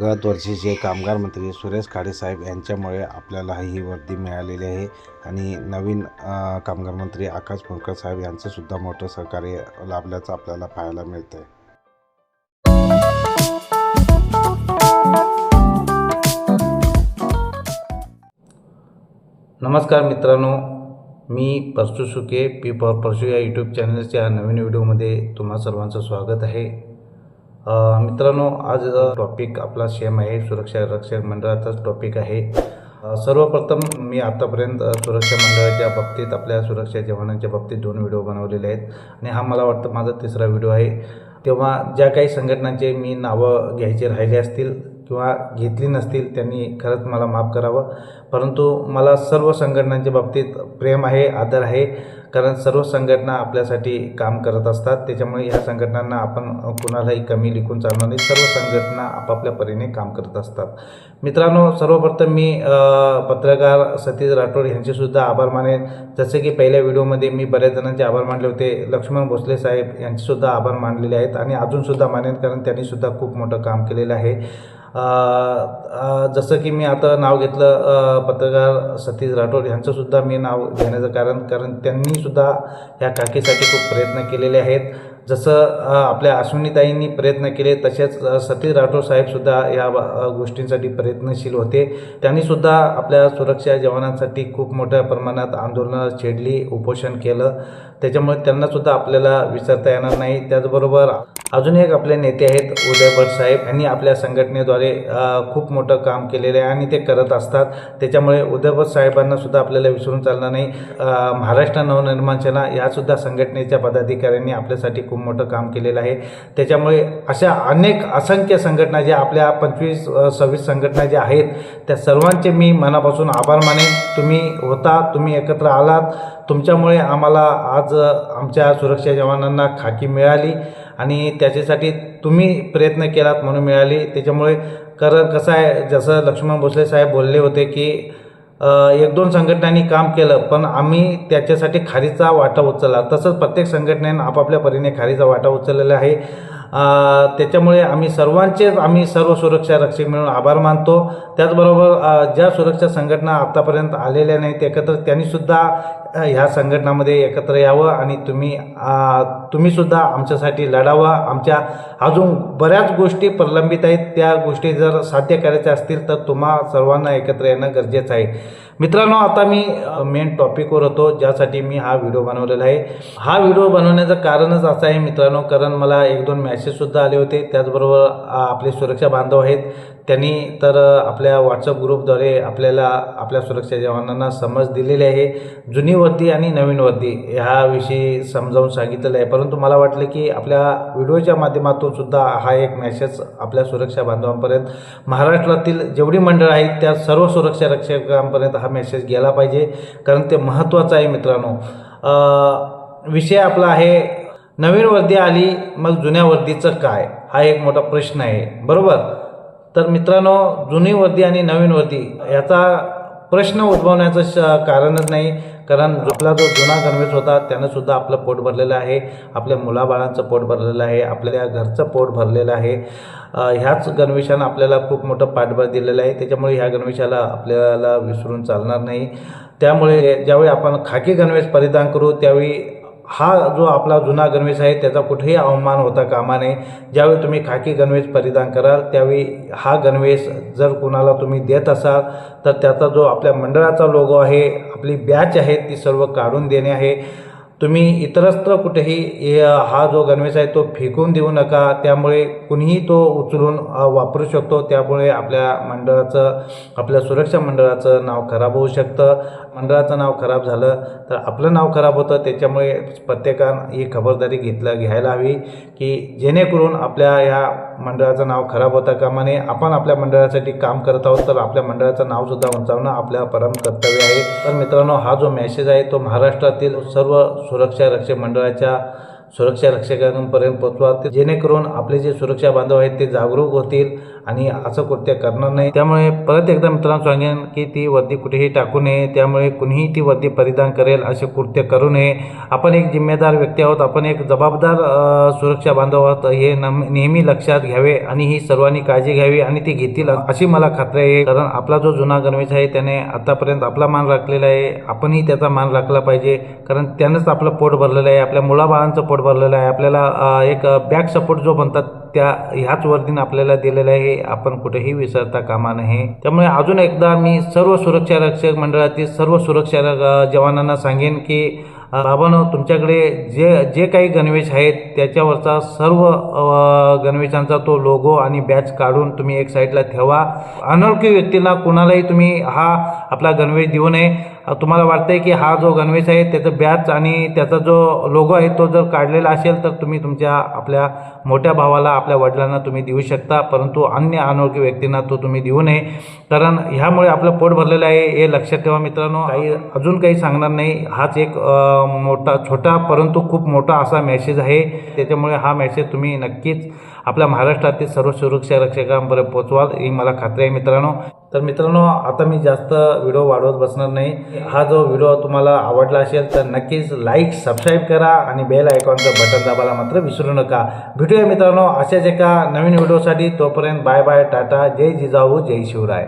गतवर्षीचे कामगार मंत्री सुरेश खाडेसाहेब यांच्यामुळे आपल्याला ही वर्दी मिळालेली आहे आणि नवीन कामगार मंत्री आकाश फुंडकर साहेब यांचंसुद्धा मोठं सहकार्य लाभल्याचं आपल्याला पाहायला मिळतं आहे नमस्कार मित्रांनो मी परशु सुके पी फॉर परशु या यूट्यूब चॅनलच्या नवीन व्हिडिओमध्ये तुम्हा सर्वांचं स्वागत आहे. मित्रांनो आज टॉपिक आपला सेम आहे. सुरक्षा रक्षक मंडळाचाच टॉपिक आहे. सर्वप्रथम मी आतापर्यंत सुरक्षा मंडळाच्या बाबतीत आपल्या सुरक्षा जवानांच्या बाबतीत दोन व्हिडिओ बनवलेले आहेत. आणि हा मला वाटतं माझा तिसरा व्हिडिओ आहे. तेव्हा ज्या काही संघटनांचे मी नावं घ्यायचे राहिले असतील किंवा घेतली नसतील त्यांनी खरंच मला माफ करावं. परंतु मला सर्व संघटनांच्या बाबतीत प्रेम आहे आदर आहे. कारण सर्व संघटना आपल्यासाठी काम करत असतात. त्याच्यामुळे ह्या संघटनांना आपण कुणालाही कमी लिखून चालणार नाही. सर्व संघटना आपापल्या परीने काम करत असतात. मित्रांनो सर्वप्रथम मी पत्रकार सतीश राठोड यांचेसुद्धा आभार मानेन. जसे की पहिल्या व्हिडिओमध्ये मी बऱ्याच जणांचे आभार मानले होते. लक्ष्मण भोसले साहेब यांचेसुद्धा आभार मानलेले आहेत. आणि अजूनसुद्धा मानेन कारण त्यांनीसुद्धा खूप मोठं काम केलेलं आहे. जसं की मी आता नाव घेतलं पत्रकार सतीश राठोड यांचंसुद्धा मी नाव घेण्याचं कारण कारण त्यांनीसुद्धा या काकीसाठी खूप प्रयत्न केलेले आहेत. जसं आपल्या अश्विनीताईंनी प्रयत्न केले तसेच सतीश राठोड साहेबसुद्धा या गोष्टींसाठी प्रयत्नशील होते. त्यांनीसुद्धा आपल्या सुरक्षा जवानांसाठी खूप मोठ्या प्रमाणात आंदोलनं छेडली उपोषण केलं. त्याच्यामुळे त्यांनासुद्धा आपल्याला विसरता येणार नाही. त्याचबरोबर अजून एक आपले नेते आहेत उदयभट साहेब यांनी आपल्या संघटनेद्वारे खूप मोठं काम केलेलं आहे आणि ते करत असतात. त्याच्यामुळे उदयभर साहेबांनासुद्धा आपल्याला विसरून चालणार नाही. महाराष्ट्र नवनिर्माण सेना यासुद्धा संघटनेच्या पदाधिकाऱ्यांनी आपल्यासाठी खूप मोठं काम केलेलं आहे. त्याच्यामुळे अशा अनेक असंख्य संघटना ज्या आपल्या पंचवीस सव्वीस संघटना ज्या आहेत त्या सर्वांचे मी मनापासून आभार मानेन. तुम्ही होता तुम्ही एकत्र आलात. तुमच्यामुळे आम्हाला आज आमच्या सुरक्षा जवानांना खाकी मिळाली. आणि त्याच्यासाठी तुम्ही प्रयत्न केलात म्हणून मिळाली. त्याच्यामुळे कारण कसं आहे जसं लक्ष्मण भोसले साहेब बोलले होते की एक दोन संघटनांनी काम केलं पण आम्ही त्याच्यासाठी खारीचा वाटा उचलला. तसंच प्रत्येक संघटनेनं आपापल्या परीने खारीचा वाटा उचललेला आहे. त्याच्यामुळे आम्ही सर्वांचेच आम्ही सर्व सुरक्षा रक्षक मिळून आभार मानतो. त्याचबरोबर ज्या सुरक्षा संघटना आत्तापर्यंत आलेल्या नाहीत एकत्र त्यांनीसुद्धा ह्या संघटनामध्ये एकत्र यावं आणि तुम्ही तुम्हीसुद्धा आमच्यासाठी लढावा. आमच्या अजून बऱ्याच गोष्टी प्रलंबित आहेत. त्या गोष्टी जर साध्य करायच्या असतील तर तुम्हा सर्वांना एकत्र येणं गरजेचं आहे. मित्रांनो आता मी मेन टॉपिकवर होतो. ज्यासाठी मी हा व्हिडिओ बनवलेला आहे. हा व्हिडिओ बनवण्याचं कारणच असं आहे मित्रांनो कारण मला एक दोन मॅसेजसुद्धा आले होते. त्याचबरोबर आपले सुरक्षा बांधव आहेत. त्यांनी तर आपल्या व्हॉट्सअप ग्रुपद्वारे आपल्याला आपल्या सुरक्षा जवानांना समज दिलेली आहे. जुनी वर्दी आणि नवीन वर्दी. ह्याविषयी समजावून सांगितलेलं आहे. परंतु मला वाटलं की आपल्या व्हिडिओच्या माध्यमातून सुद्धा हा एक मेसेज आपल्या सुरक्षा बांधवांपर्यंत महाराष्ट्रातील जेवढी मंडळ आहेत त्या सर्व सुरक्षा रक्षकांपर्यंत हा मेसेज गेला पाहिजे. कारण ते महत्त्वाचं आहे मित्रांनो. विषय आपला आहे नवीन वर्दी आली मग जुन्या वर्दीचं काय? हा एक मोठा प्रश्न आहे. बरोबर? तर मित्रांनो जुनी वर्दी आणि नवीन वर्दी याचा प्रश्न उद्भवण्याचं श कारणच नाही. कारण आपला जो जुना गणवेश होता त्यानंसुद्धा आपलं पोट भरलेलं आहे. आपल्या मुलाबाळांचं पोट भरलेलं आहे. आपल्या घरचं पोट भरलेलं आहे. ह्याच गणवेशानं आपल्याला खूप मोठं पाठबळ दिलेलं आहे. त्याच्यामुळे ह्या गणवेशाला आपल्याला विसरून चालणार नाही. त्यामुळे ज्यावेळी आपण खाकी गणवेश परिधान करू त्यावेळी हा जो आपला जुना गणवेश आहे त्याचा कुठेही अवमान होता कामा नये. ज्यावेळी तुम्ही खाकी गणवेश परिधान कराल त्यावेळी हा गणवेश जर कुणाला तुम्ही देत असाल तर त्याचा जो आपल्या मंडळाचा लोगो आहे आपली बॅच आहे ती सर्व काढून देणे आहे. तुम्ही इतरत्र कुठेही हा जो गणवेश आहे तो फेकून देऊ नका. त्यामुळे कुणीही तो उचलून वापरू शकतो. त्यामुळे आपल्या मंडळाचं आपल्या सुरक्षा मंडळाचं नाव खराब होऊ शकतं. मंडळाचं नाव खराब झालं तर आपलं नाव खराब होतं. त्याच्यामुळे प्रत्येकानं ही खबरदारी घेतला घ्यायला हवी की जेणेकरून आपल्या या मंडळाचं नाव खराब होता कामा नये. आपण आपल्या मंडळासाठी काम करत आहोत तर आपल्या मंडळाचं नावसुद्धा उंचावणं आपल्या परम कर्तव्य आहे. तर मित्रांनो हा जो मेसेज आहे तो महाराष्ट्रातील सर्व सुरक्षा रक्षक मंडळाच्या सुरक्षा रक्षकांपर्यंत पोचवा ते जेणेकरून आपले जे सुरक्षा बांधव आहेत ते जागरूक होतील. आणि असं कृत्य करणार नाही. त्यामुळे परत एकदा मित्रांनो सांगेन की ती वर्दी कुठेही टाकू नये. त्यामुळे कुणीही ती वर्दी परिधान करेल असे कृत्य करू नये. आपण एक जिम्मेदार व्यक्ती आहोत. आपण एक जबाबदार सुरक्षा बांधव आहोत. हे नेहमी लक्षात घ्यावे आणि ही सर्वांनी काळजी घ्यावी आणि ती घेतील अशी मला खात्री आहे. कारण आपला जो जुना गणवेश आहे त्याने आतापर्यंत आपला मान राखलेला आहे. आपणही त्याचा मान राखला पाहिजे. कारण त्यानंच आपलं पोट भरलेलं आहे. आपल्या मुलाबाळांचं पोट भरलेलं आहे. आपल्याला एक बॅक सपोर्ट जो म्हणतात त्या ह्याच वर्दीनं आपल्याला दिलेलं आहे आपण कुठेही विसरता कामा नये. त्यामुळे अजून एकदा मी सर्व सुरक्षा रक्षक मंडळातील सर्व सुरक्षा र- जवानांना सांगेन की बाबांनो तुमच्याकडे जे जे काही गणवेश आहेत त्याच्यावरचा सर्व गणवेशांचा तो लोगो आणि बॅच काढून तुम्ही एक साईडला ठेवा. अनोळखी व्यक्तीला कुणालाही तुम्ही हा आपला गणवेश देऊ नये. तुम्हाला वाटतंय की हा जो गणवेश आहे त्याचं बॅच आणि त्याचा जो लोगो आहे तो जर काढलेला असेल तर तुम्ही तुमच्या आपल्या मोठ्या भावाला आपल्या वडिलांना तुम्ही देऊ शकता. परंतु अन्य अनोळखी व्यक्तींना तो तुम्ही देऊ नये. कारण ह्यामुळे आपलं पोट भरलेलं आहे हे लक्षात ठेवा मित्रांनो. काही अजून काही सांगणार नाही. हाच एक आ, मोठा छोटा परंतु खूप मोठा असा मेसेज आहे. त्याच्यामुळे हा मेसेज तुम्ही नक्कीच आपल्या महाराष्ट्रातील सर्व सुरक्षा रक्षकांपर्यंत पोहोचवाल. ही मला खात्री आहे मित्रांनो. तर मित्रांनो आता मी जास्त व्हिडिओ वाढवत बसणार नाही. हा जो व्हिडिओ तुम्हाला आवडला असेल तर नक्कीच लाईक सबस्क्राईब करा आणि बेल आयकॉनचं बटन दाबायला मात्र विसरू नका. भेटूया मित्रांनो अशाच एका नवीन व्हिडिओसाठी तोपर्यंत बाय बाय टाटा जय जिजाऊ जय शिवराय.